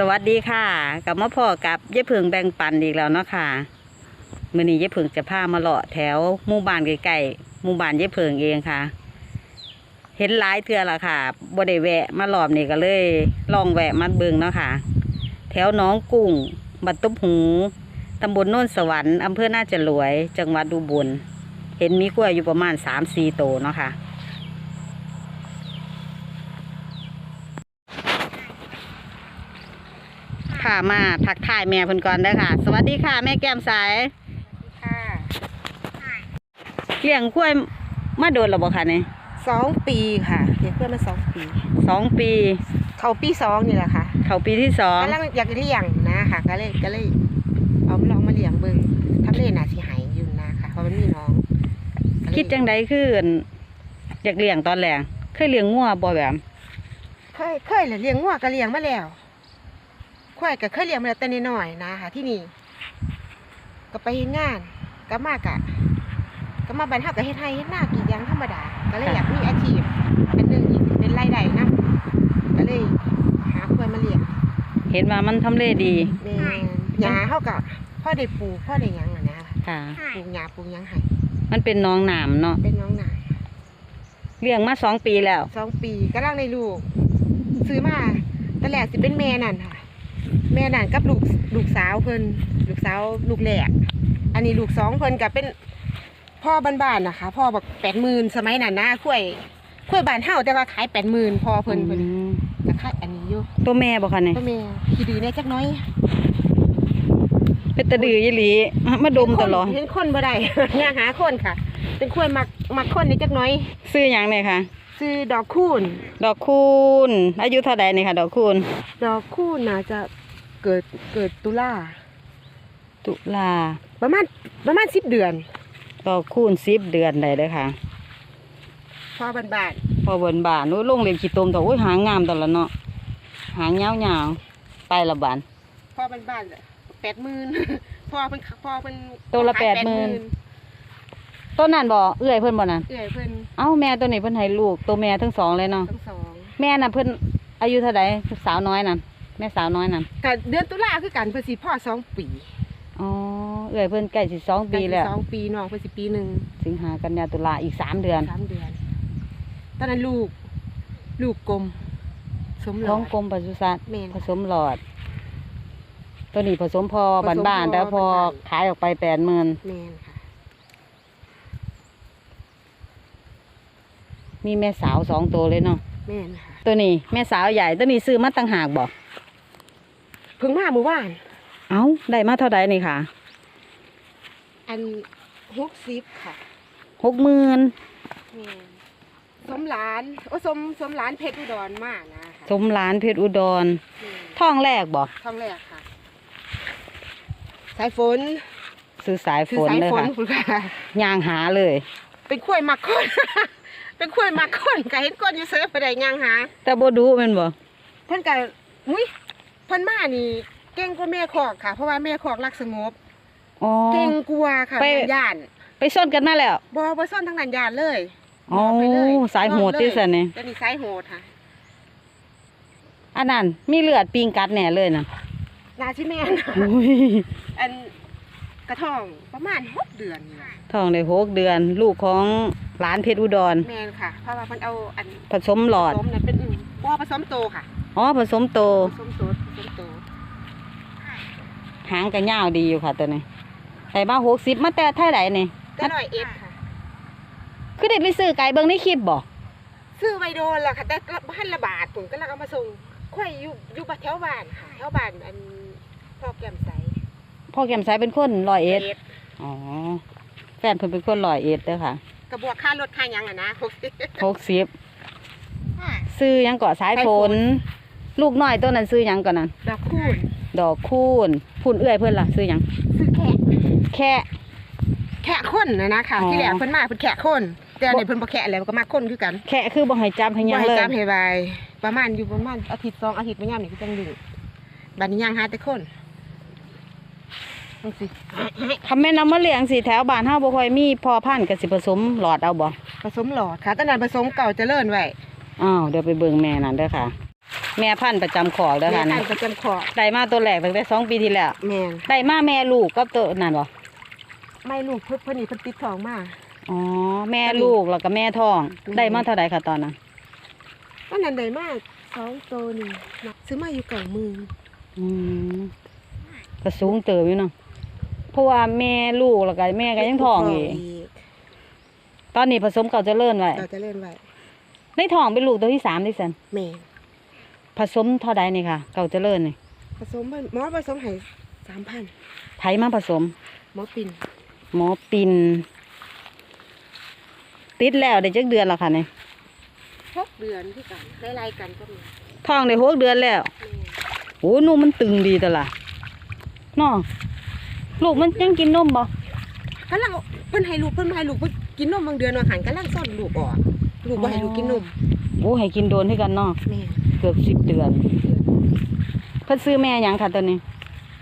สวัสดีค่ะกลับมาพ่อกับยายเพิงแบ่งปันอีกแล้วเนาะค่ะมื่อนี้ยายเพิงจะพามาเลาะแถวหมู่บ้านใกล้ๆหมู่บ้านยายเพิงเองค่ะ เห็นหลายเทื่อละค่ะบ่ได้แวะมารอบนี้ก็เลยลองแวะมาเบิงเนาะค่ะ แถวน้องกุ้งบัดตุบหูตำบลโน่นสวรรค์อำเภอหน่าจะรวย จังหวัดอุบลเห็นมีกล้วยอยู่ประมาณสามสี่โตเนาะค่ะ ค่ะมาทักทายแม่เพิ่นก่อนเด้อค่ะ สวัสดีค่ะ แม่แก้มสายค่ะเลี้ยงกล้วยมาโดนแล้วบ่คะเนี่ยสองปีค่ะเลี้ยงเพื่อนมาสองปีสองปี เขาปีสองนี่แหละค่ะ เข้าปีที่สองกำลังอยากเลี้ยงนะค่ะ ก็เลยก็เลยเอามาลองมาเลี้ยงเบิ่งทำเลน่าสิหายอยู่นะค่ะเพราะมันมีน้องก็เลยคิดจังใดคืออั่นอยากเลี้ยงตอนแรกเคยเลี้ยงงัวบ่แบบ เคยเคยเหรอเลี้ยงงัวก็เลี้ยงมาแล้ว ควายก็เคยเลี้ยงมาแล้วแต่น้อยๆนะค่ะที่นี่ก็ไปเฮ็ดงานก็มากะก็มาบรรเทากับเฮ็ดไร่เฮ็ดนากรีดยางธรรมดา ก็เลยอยากมีอาชีพอันหนึงอีกเป็นรายได้นะก็เลยหาควายมาเลี้ยงเห็นว่ามันทำเลดี แม่นหญ้าเฮาก็พ่อได้ปลูกพ่อได้หยังอะนะค่ะ ปลูกหญ้าปลูกหยังให้มันเป็นน้องหนามเนาะเป็นน้องนาเลี้ยงมาสองปีแล้ว สองปีกำลังได้ลูก ซื้อมาตอนแรกสิเป็นแม่นั่นค่ะ แม่นั่นกับลูกลูกสาวเพิ่นลูกสาวลูกแรกอันนี้ลูกสองเพิ่นก็เป็นพ่อบ้านๆนะคะ พ่อบอกแปดหมื่นสมัยนั้นนะคุ้วยคุ้วยบ้านเฮาแต่ว่าขายแปดหมื่นพอเพิ่นเพิ่นอืมจะขายอันนี้อยู่ตัวแม่บ่คะเนี่ยพ่อแม่ขี้ดื้อแน่จักหน้อยเป็นตะดือยี่หลีมาดมตลอดเห็นคนบ่ได้ย่างหาคนค่ะ เป็นคุ้วยมักมักคนนี่จักหน้อย ซื้อหยังเนี่ยค่ะซื้อดอกคูณ ดอกคูณ อายุเท่าใดนี่ค่ะ ดอกคูณ ดอกคูณน่าจะ เกิดเกิดตุลาตุลาประมาณประมาณสิบเดือนดอกคูณสิบเดือนได้เลยค่ะพอบ้านบานพอบนบานนู้ลงเรียนขี้ตมแต่โอ้ยหางงามตลอดเนาะหางยาวยาวๆไปละบานพอบ้านบานแปดหมื่นพอเป็นพอเป็นตัวละขาย80,000ต้นนั่นบ่เอื้อยเพิ่นบ่นั่นเอื้อยเพิ่นเอ้าแม่ตัวนี้เพิ่นให้ลูกตัวแม่ทั้งสองเลยเนาะทั้งสองแม่น่ะเพิ่นอายุเท่าใดสาวน้อยนั่น แม่สาวน้อยนั่นกับเดือนตุลาคือกันเพิ่นสิพ่อสองปีอ๋อเอื้อยเพิ่นใกล้สิสองปีแล้วสองปีน้องเพิ่นสิปีหนึ่งสิงหากันยาตุลาอีกสามเดือนสามเดือน ตอนนั้นลูก ลูกกลมสมหลท้อองดกรมปศุสัตว์แม่นผสมหลอด ตัวนี้ผสมพอผสมพอบ้านๆแต่พอบ้านๆขายออกไปแปดหมื่นแม่นค่ะมีแม่สาวสองตัวเลยเนาะแม่นค่ะตัวนี้แม่สาวใหญ่ตัวนี้ซื้อมาตั้งหากบอก เพิ่งมาเมื่อวาน เอ้าได้มาเท่าใดนี่ค่ะ อันหกสิบค่ะหกหมื่นแม่นสมหลานโอ้สมสมหลานเพชรอุดรมากนะคะสมหลานเพชรอุดรแม่นท่องแรกบอกท้องแรกค่ะ สายฝนซื้อสายคืฝนสายเลยฝนค่ะคุณค่ะ ย่างหาเลย เป็นกล้วยมักคน เป็นกล้วยมักคนก็เห็นก้นอยู่เสือไปได้ยังหาแต่บ่ดูแมันบ่เพิ่นก็มุ้ย เพิ่นมานี่เก่งกว่าแม่คอกค่ะ เพราะว่าแม่คอกรักสงบ อ๋อ เก่งกว่าค่ะไป แม่ย่านไปซ่อนกันมาแล้ว บ่บ่ซ่อนทางนั้นย่านเลยอ๋อบอกไปเลยสายโหดที่สันนี่ตัวนี้สายโหดค่ะอันนั้นมีเลือดปิงกัดแน่เลยน่ะนาชิแม่นอุ้ยอันกระท่องประมาณหกเดือนนี่ล่ะท้องได้หกเดือน ลูกของหลานเพชรอุดร แม่นค่ะ เพราะว่าเพิ่นเอาอันผสมหลอด ผสมน่ะเป็นอืมบ่ผสมโตค่ะ อ๋อ ผสมโต ผสมโต ผสมโตหางก็ยาวดีอยู่ค่ะตัวนี้แต่มาหกสิบมาแต่เท่าไหร่นี่แต่ร้อยเอ็ดค่ะคือได้ไปซื้อไก่เบิ่งในคลิปบ่ซื้อไว้โดนล่ะค่ะแต่พันละบาทผมก็ลังเอามาส่งค่อยอยู่อยู่บ้านแถวบ้านค่ะแถวบ้านอันพ่อแก้มใสพ่อแก้มสายเป็นคนร้อยเอ็ดเอ็ดอ๋อแฟนเพิ่นเป็นคนร้อยเอ็ดเด้อค่ะกระบวกค่ารถค่าหยังอะนะหกสิบหกสิบซื้อหยังเกาะสายสายฝฝนน ลูกน้อยตัวนั้นซื้อหยังก่อนนั้นดอกคูณดอกคูณพุ่นเอื้อยเพิ่นล่ะซื้อหยังซื้อแขกแค่ แขกคนนะนะค่ะอ๋อ ที่แรกเพิ่นมาเพิ่นแขกคนแต่อันนี้เพิ่นบ่แขกแล้วก็มาคนคือกันแค่คือบ่ให้จับให้หยับ่งให้เลยจับให้ไวประมาณอยู่ประมาณอาทิตย์สองอาทิตย์บ่ยามนี่ก็จังดึงบัดนี้ยังหาแต่คนจังสิคำแม่นำมาเลี้ยงสิแถวบ้านเฮาบ่ค่อยมีพอพันธุ์ก็สิผสมหลอดเอาบ่ผสมหลอดค่ะตอนนั้นผสมเก่าเจริญไว้ อ้าวเดี๋ยวไปเบิ่งแม่นั่นเด้อค่ะ แม่พันธุ์ประจำขอกเด้อแม่ค่ะท่านะนประจำขอได้มาตัวแรกตั้งแต่สองปีที่แล้วแม่นได้มาแม่ลูกกับตัวนั่นบ่ไม่ลูกเพิ่นเพิ่นนี่เพิ่นติดทองมา อ๋อแม่ลูกแล้วก็แม่ท้องอืม ได้มาเท่าใดค่ะตอนนั้นตอนนั้นได้มาสองโตวนี่ซื้อมาอยู่เก่ามืออืมก็สูงเติบอยู่เนาะเพราะว่าแม่ลูกแล้วก็แม่ก็ยังท้องอีกตอนนี้ผสมเก่าเจริญไว้เก่าเจริญไว้ในท้องเป็นลูกตัวที่สามที่สันแม่น ผสมเท่าใดนี่ค่ะ เก่าเจริญนี่ผสมเพิ่นหมอผสมให้สามพันไผมาผสม หมอปิ่นหมอปิน ติดแล้วได้จักเดือนแล้วค่ะนี่หกเดือนที่กันไล่ๆกันก็มีท้องได้หกเดือนแล้วแม่นโอ้นมมันตึงดีแต่ละเนาะลูกมันยังกินนมบ่กำลังเพิ่นให้ลูกเพิ่นมาให้ลูกเพิ่นกินนมบางเดือนว่าหันกำลังซ่อนลูกออกลูกบ่ให้ลูกกินนมโอ้ให้กินโดนให้กันเนาะแม่น เกือบสิบเดือน เพิ่นซื้อแม่หยังค่ะตัวนี้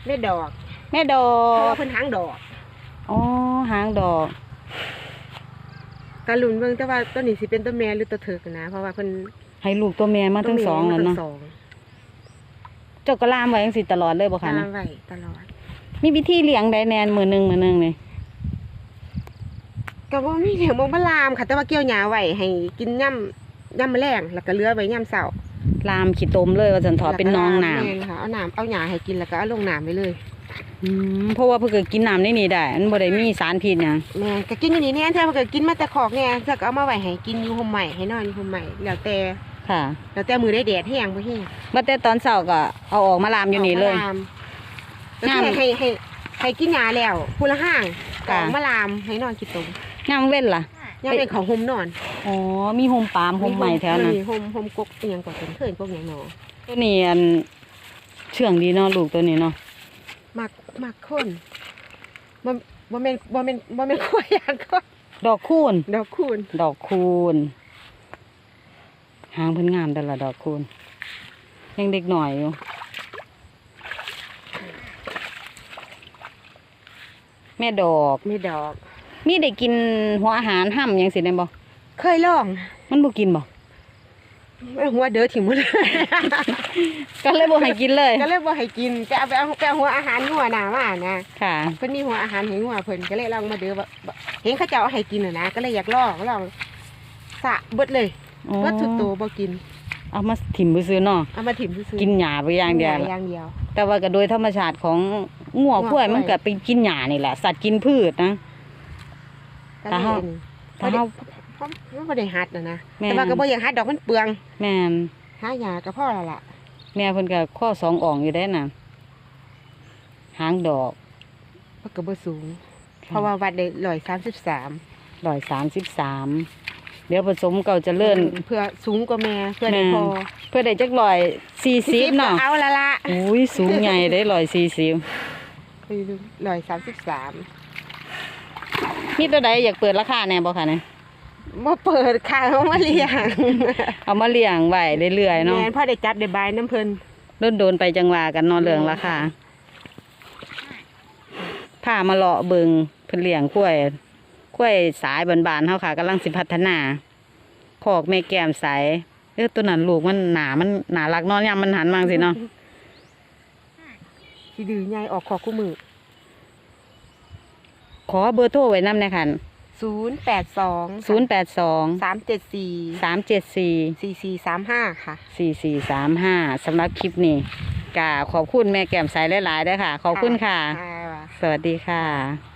แม่ดอกแม่ดอเพราะกว่าเพิ่นหางดอกอ๋อหางดอกกะลุ้นเบิ่งแต่ว่าตัวนี้สิเป็นตัวแม่หรือตัวเถิกนะ เพราะว่าเพิ่นให้ลูกตัวแม่มาทั้งสองตัแล้ววแม่เนาะทั้งสองเจ้าก็ล่ามไว้จังสิตลอดเลยบ่คะตานะมไว้ตลอด มีวิธีเลี้ยงได้แนนมือหนึงมือหนึงนี่ก็บ่มีเลี้ยงบ่มาลามค่ะแต่ว่าเกี่ยวหญ้าไว้ให้กินย่ำย่ำแมลงแล้วก็เหลือไว้ย่ำเช้า ลามขี้ตมเลยว่าจันทอเป็นน้องน้แม่นค่ะเอาน้ำเอาหญ้าให้กินแล้วก็เอาลงน้ำไปเลยำอืมเพราะว่าเพิ่นก็กินน้ำในนี่ได้อันบ่ได้มีสารพิษหยังแม่ก็กินอยู่นี่แน่แท้เพิ่นก็กินมาแต่ขอกเนี่ยเพิ่นก็เอามาไว้ให้กินอยู่ห่มใหม่ให้นอนอยู่ห่มใหม่แล้วแต่ค่ะแล้วแต่มือได้แดดแห้งบ่แห้งบัดแต่ตอนเช้าก็เอาออกมาลามอยู่นี่เลย อามาามก็งามคือให้ให้ให้กินยาแล้วผู้ละห้างก็ค่ะเอามาลามให้นอนกินตรงยามเว้นล่ะ ยามเป็นของห่มนอนอ๋อมีโฮมปาล์มโฮมใหม่แถวนั้นมีห่มห่มกกอีหยังก็เป็นเพิ่นพวกหยังเนาะตัวนี้อันเชื่องดีเนาะลูกตัวนี้เนาะมักมักคนบ่บ่แม่นบ่แม่นบ่แม่นควายอย่างคนดอกคูณดอกคูณดอกคูณหางเพิ่นงามแต่ละดอกคูณยังเด็กหน่อยอยู่แม่ดอกมีดอก มีได้กินหัวอาหารห้ำหยังสิได้บ่เคยลองมันบ่กินบ่หัวเด้อถิ่มหมดเลยก็เลยบ่ให้กินเลย ก็เลยบ่ให้กินก็เอาไปเอาไปเอาหัวอาหารงัวหน้ามานะค่ะ เพิ่นมีหัวอาหารให้งัวเพิ่นก็เลยลองมาเด้อว่าว่าเห็นเขาเจ้าเอาให้กินน่ะนะก็เลยอยากลองลองสะเบิดเลยอ๋อ เบิดสุดโตบ่กินเอามาถิ่มไปซื้อๆเนาะเอามาถิ่มซื่อๆกินหญ้าไปอย่างเดียวอล่ะย่างเดียว แต่ว่าก็โดยธรรมชาติของงัวงัวควายควายมันก็ไปกินหญ้านี่แหละสัตว์กินพืชนะ ก็ถ้าเลยเฮาอันนี้ถ้าเฮาเพราะมันบ่ได้หัดน่ะนะแม่นแต่ว่าก็บ่อยากหัดดอกมันเปลืองแม่นหาหญ้าก็พอแล้วล่ะแม่เพิ่นก็ข้อสองอ่องอยู่ได้น่ะหางดอกเพราะก็บ่สูง เพราะว่าวัดได้133ร้อยสามสิบสามเดี๋ยวผสมเก่าเจะเลื่อนเพื่อสูงกว่าแม่เพื่อได้พอเพื่อได้จักร้อยสี่สิบเนาะก็เอาละละอุ้ยสูงใหญ่ได้ร้อยสี่สิบร้อยสามสิบสาม มีตัวใดอยากเปิดราคาแน่บ่คะเนี่ยมาเปิดค่ะเขามาเลี้ยงเอามาเลี้ยงไว้เรื่อยๆเนาะแม่นพ่อได้จับได้บายน้ำเพิ่นโดนๆไปจังว่ากันเนอนเรื่องราคาพามาเลาะเบิงเพิ่นเลี้ยงกล้วยกล้วยสายบานๆเฮาค่ะกำลังสิพัฒนาขอกแม่แก้มใสเออตัวนั้นลูกมันหนามันหนารักเนอนยามมันหันมาสิเนาะสิดื้อใหญ่ออกขอคู่มือ ขอเบอร์โทรไว้นำหน่อยค่ะศูนย์แปดสอง082สามเจ็ดสี่374สี่สี่สามห้าค่ะ4435สำหรับคลิปนี้กาขอบคุณแม่แก้มใสหลายๆเด้อค่ะ ขอบคุณค่ะค่ะสวัสดีค่ะ